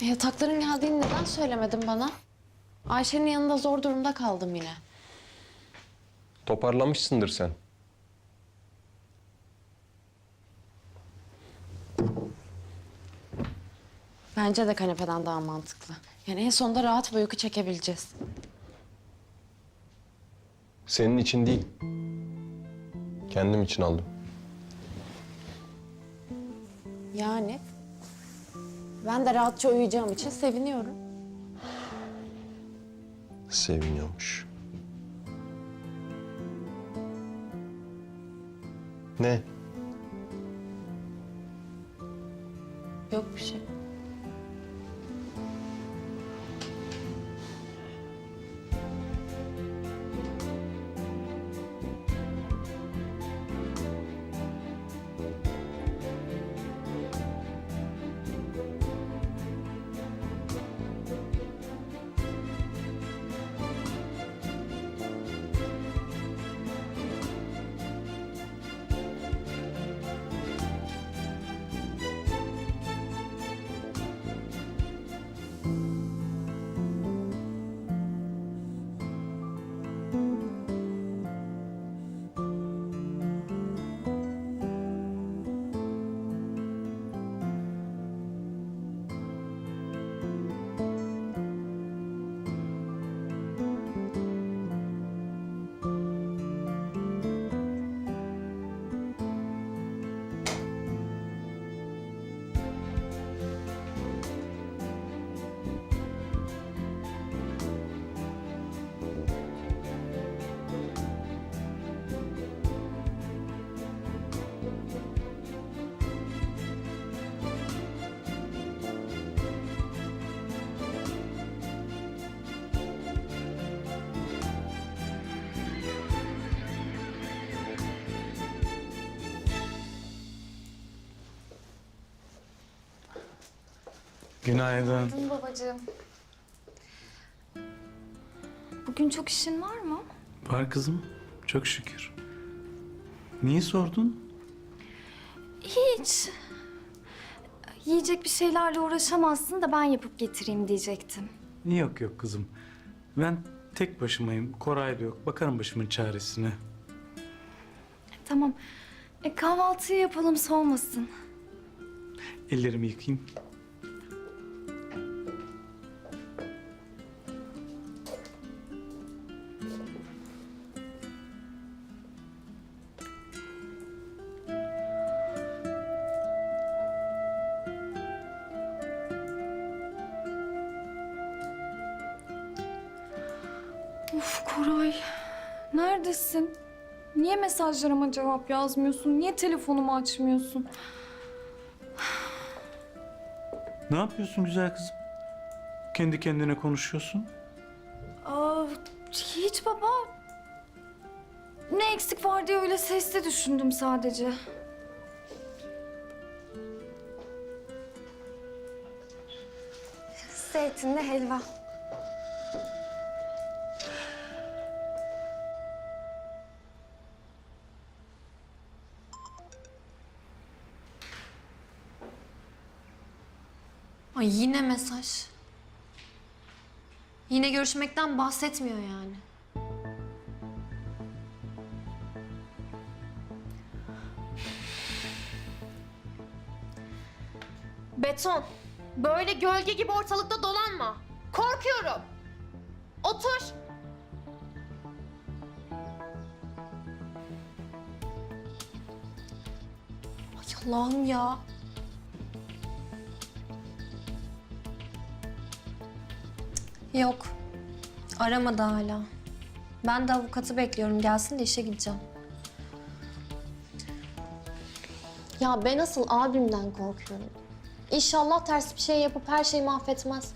Yatakların geldiğini neden söylemedin bana? Ayşe'nin yanında zor durumda kaldım yine. Toparlamışsındır sen. Bence de kanepeden daha mantıklı. Yani en sonunda rahat bir uyku çekebileceğiz. Senin için değil. Kendim için aldım. Yani ben de rahatça uyuyacağım için seviniyorum. Seviniyormuş. Ne? Yok bir şey. Günaydın. Günaydın babacığım. Bugün çok işin var mı? Var kızım. Çok şükür. Niye sordun? Hiç. Yiyecek bir şeylerle uğraşamazsın da ben yapıp getireyim diyecektim. Yok yok kızım. Ben tek başımayım. Koray da yok. Bakarım başımın çaresine. Tamam. E, kahvaltıyı yapalım soğumasın. Ellerimi yıkayayım. Uf Koray. Neredesin? Niye mesajlarıma cevap yazmıyorsun? Niye telefonumu açmıyorsun? Ne yapıyorsun güzel kızım? Kendi kendine konuşuyorsun. Aa, hiç baba. Ne eksik var diye öyle sesli düşündüm sadece. Zeytinli helva. Ay yine mesaj. Yine görüşmekten bahsetmiyor yani. Beton, böyle gölge gibi ortalıkta dolanma. Korkuyorum. Otur. Ay Allah'ım ya. Yok. Aramadı hala. Ben de avukatı bekliyorum. Gelsin de işe gideceğim. Ya ben asıl abimden korkuyorum. İnşallah ters bir şey yapıp her şeyi mahvetmez.